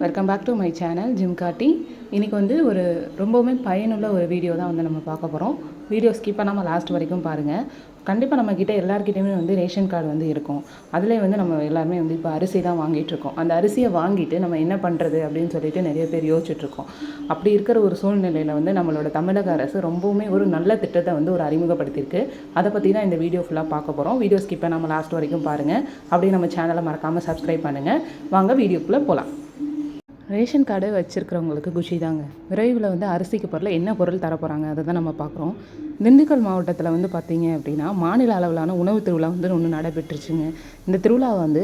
Welcome back to my channel gym காட்டி இன்றைக்கி வந்து ஒரு ரொம்பவுமே பயனுள்ள ஒரு வீடியோ தான் வந்து நம்ம பார்க்க போகிறோம் வீடியோ ஸ்கிப் பண்ணாமல் லாஸ்ட் வரைக்கும் பாருங்கள் கண்டிப்பாக நம்மக்கிட்ட எல்லாருக்கிட்டையுமே வந்து ரேஷன் கார்டு வந்து இருக்கும். அதிலே வந்து நம்ம எல்லாருமே வந்து இப்போ அரிசி தான் வாங்கிட்டுருக்கோம் அந்த அரிசியை வாங்கிட்டு நம்ம என்ன பண்ணுறது அப்படின்னு சொல்லிட்டு நிறைய பேர் யோசிச்சுட்ருக்கோம் அப்படி இருக்கிற ஒரு சூழ்நிலையில் வந்து நம்மளோட தமிழக அரசு ரொம்பவுமே ஒரு நல்ல திட்டத்தை வந்து ஒரு அறிமுகப்படுத்தியிருக்கு. அதை பற்றி தான் இந்த வீடியோ ஃபுல்லாக பார்க்க போகிறோம் வீடியோ ஸ்கிப்பை நம்ம லாஸ்ட் வரைக்கும் பாருங்கள் அப்படியே நம்ம சேனலை மறக்காமல் சப்ஸ்கிரைப் பண்ணுங்கள் வாங்க வீடியோக்குள்ளே போகலாம் ரேஷன் கார்டு வச்சுருக்கிறவங்களுக்கு குஷி தாங்க. விரைவில் வந்து அரிசிக்கு பொருள் என்ன பொருள் தரப்போகிறாங்க அதை தான் நம்ம பார்க்குறோம். திண்டுக்கல் மாவட்டத்தில் வந்து பார்த்திங்க அப்படின்னா மாநில அளவிலான உணவு திருவிழா வந்து ஒன்று நடைபெற்றுச்சுங்க. இந்த திருவிழா வந்து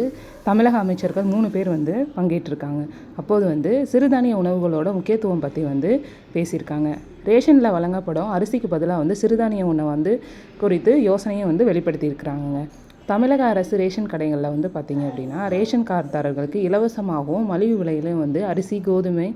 தமிழக அமைச்சர்கள் மூணு பேர் வந்து பங்கேற்றிருக்காங்க. அப்போது வந்து சிறுதானிய உணவுகளோட முக்கியத்துவம் பற்றி வந்து பேசியிருக்காங்க. ரேஷனில் வழங்கப்படும் அரிசிக்கு பதிலாக வந்து சிறுதானிய உணவை வந்து குறித்து யோசனையை வந்து வெளிப்படுத்தியிருக்கிறாங்க தமிழக அரசு ரேஷன் கடைகளில் வந்து பார்த்திங்க அப்படின்னா ரேஷன் கார்டுதாரர்களுக்கு இலவசமாகவும் மலிவு விலையிலும் வந்து அரிசி கோதுமை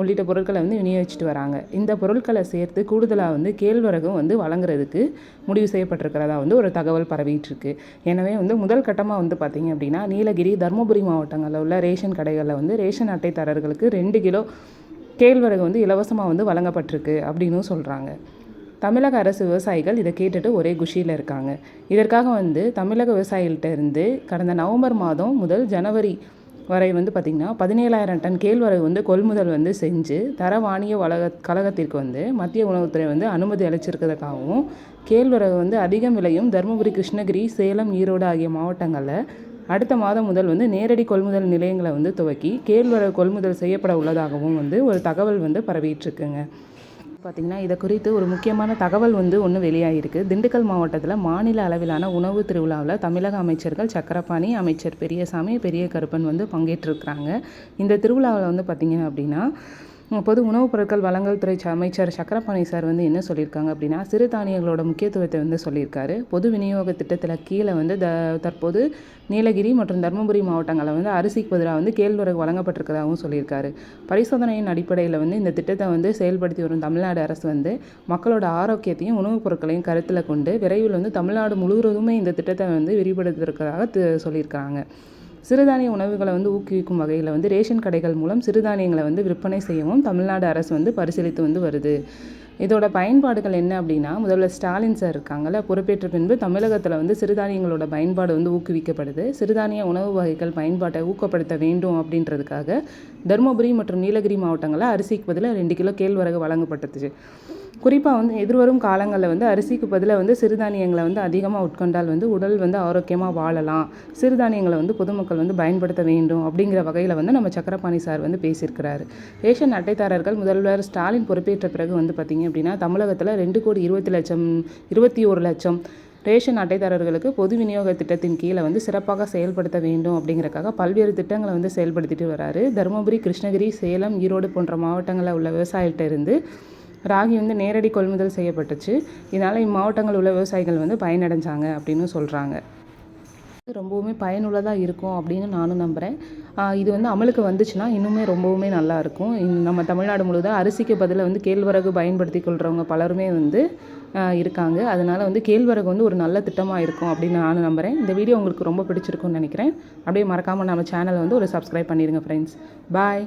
உள்ளிட்ட பொருட்களை வந்து விநியோகிச்சுட்டு வராங்க. இந்த பொருட்களை சேர்த்து கூடுதலாக வந்து கேழ்வரகும் வந்து வழங்குறதுக்கு முடிவு செய்யப்பட்டிருக்கிறதா வந்து ஒரு தகவல் பரவிட்டுருக்கு. எனவே வந்து முதல் கட்டமாக வந்து பார்த்திங்க அப்படின்னா நீலகிரி தருமபுரி மாவட்டங்களில் உள்ள ரேஷன் கடைகளில் வந்து ரேஷன் அட்டைதாரர்களுக்கு ரெண்டு கிலோ கேழ்வரகு வந்து இலவசமாக வந்து வழங்கப்பட்டிருக்கு அப்படின்னு சொல்கிறாங்க தமிழக அரசு விவசாயிகள் இதை கேட்டுட்டு ஒரே குஷியில் இருக்காங்க. இதற்காக வந்து தமிழக விவசாயிகள்கிட்ட இருந்து கடந்த நவம்பர் மாதம் முதல் ஜனவரி வரை வந்து பார்த்திங்கன்னா பதினேழாயிரம் டன் கேழ்வரகு வந்து கொள்முதல் வந்து செஞ்சு தர வாணிய வளக கழகத்திற்கு வந்து மத்திய உணவுத்துறை வந்து அனுமதி அளிச்சிருக்கிறதுக்காகவும் கேழ்வரகு வந்து அதிகம் விலையும் தருமபுரி கிருஷ்ணகிரி சேலம் ஈரோடு ஆகிய மாவட்டங்களில் அடுத்த மாதம் முதல் வந்து நேரடி கொள்முதல் நிலையங்களை வந்து துவக்கி கேழ்வரகு கொள்முதல் செய்யப்பட உள்ளதாகவும் வந்து ஒரு தகவல் வந்து பரவிட்டுருக்குங்க பார்த்திங்கன்னா இதை குறித்து ஒரு முக்கியமான தகவல் வந்து ஒன்று வெளியாகிருக்கு திண்டுக்கல் மாவட்டத்தில் மாநில அளவிலான உணவு திருவிழாவில் தமிழக அமைச்சர்கள் சக்கரபாணி அமைச்சர் பெரியசாமி பெரிய கருப்பன் வந்து பங்கேற்றிருக்கிறாங்க. இந்த திருவிழாவில் வந்து பார்த்திங்க அப்படின்னா பொது உணவுப் பொருட்கள் வழங்கல் துறை அமைச்சர் சக்கரபாணி சார் வந்து என்ன சொல்லியிருக்காங்க அப்படின்னா சிறுதானியங்களோட முக்கியத்துவத்தை வந்து சொல்லியிருக்காரு. பொது விநியோக திட்டத்தில் கீழே வந்து த தற்போது நீலகிரி மற்றும் தருமபுரி மாவட்டங்களில் வந்து அரிசிக்கு பதிலாக வந்து கேழ்வரகு வழங்கப்பட்டிருக்கிறதாகவும் சொல்லியிருக்காரு. பரிசோதனையின் அடிப்படையில் வந்து இந்த திட்டத்தை வந்து செயல்படுத்தி வரும் தமிழ்நாடு அரசு வந்து மக்களோட ஆரோக்கியத்தையும் உணவுப் பொருட்களையும் கருத்தில் கொண்டு விரைவில் வந்து தமிழ்நாடு முழுவதுமே இந்த திட்டத்தை வந்து விரிவுபடுத்திருக்கிறதாக சொல்லியிருக்காங்க சிறுதானிய உணவுகளை வந்து ஊக்குவிக்கும் வகையில் வந்து ரேஷன் கடைகள் மூலம் சிறுதானியங்களை வந்து விற்பனை செய்யவும் தமிழ்நாடு அரசு வந்து பரிசீலித்து வந்து வருது. இதோட பயன்பாடுகள் என்ன அப்படின்னா முதல்ல ஸ்டாலின் சார் இருக்காங்கல்ல பொறுப்பேற்ற பின்பு தமிழகத்தில் வந்து சிறுதானியங்களோட பயன்பாடு வந்து ஊக்குவிக்கப்படுது. சிறுதானிய உணவு வகைகள் பயன்பாட்டை ஊக்கப்படுத்த வேண்டும் அப்படின்றதுக்காக தருமபுரி மற்றும் நீலகிரி மாவட்டங்களில் அரிசிக்கு பதிலாக ரெண்டு கிலோ கேழ்வரகு வழங்கப்பட்டது. குறிப்பாக வந்து எதிர்வரும் காலங்களில் வந்து அரிசிக்கு பதிலாக வந்து சிறுதானியங்களை வந்து அதிகமாக உட்கொண்டால் வந்து உடல் வந்து ஆரோக்கியமாக வாழலாம். சிறுதானியங்களை வந்து பொதுமக்கள் வந்து பயன்படுத்த வேண்டும் அப்படிங்கிற வகையில் வந்து நம்ம சக்கரபாணி சார் வந்து பேசியிருக்கிறாரு. ரேஷன் அட்டைதாரர்கள் முதல்வர் ஸ்டாலின் பொறுப்பேற்ற பிறகு வந்து பார்த்திங்க அப்படின்னா தமிழகத்தில் ரெண்டு கோடி இருபத்தி லட்சம் இருபத்தி ஒரு லட்சம் ரேஷன் அட்டைதாரர்களுக்கு பொது விநியோக திட்டத்தின் கீழே வந்து சிறப்பாக செயல்படுத்த வேண்டும் அப்படிங்கிறக்காக பல்வேறு திட்டங்களை வந்து செயல்படுத்திட்டு வராரு. தருமபுரி கிருஷ்ணகிரி சேலம் ஈரோடு போன்ற மாவட்டங்களில் உள்ள விவசாயிகிட்ட இருந்து ராகி வந்து நேரடி கொள்முதல் செய்யப்பட்டுச்சு. இதனால் இம்மாவட்டங்கள் உள்ள விவசாயிகள் வந்து பயனடைஞ்சாங்க அப்படின்னு சொல்கிறாங்க ரொம்பவுமே பயனுள்ளதாக இருக்கும் அப்படின்னு நானும் நம்புகிறேன் இது வந்து அமலுக்கு வந்துச்சுன்னா இன்னுமே ரொம்பவுமே நல்லா இருக்கும். நம்ம தமிழ்நாடு முழுவதும் அரிசிக்கு பதிலாக வந்து கேழ்வரகு பயன்படுத்தி கொள்கிறவங்க பலருமே வந்து இருக்காங்க. அதனால் வந்து கேழ்வரகு வந்து ஒரு நல்ல திட்டமாக இருக்கும் அப்படின்னு நானும் நம்புகிறேன் இந்த வீடியோ உங்களுக்கு ரொம்ப பிடிச்சிருக்கும்னு நினைக்கிறேன். அப்படியே மறக்காமல் நம்ம சேனலை வந்து ஒரு சப்ஸ்கிரைப் பண்ணிடுங்க ஃப்ரெண்ட்ஸ் பாய்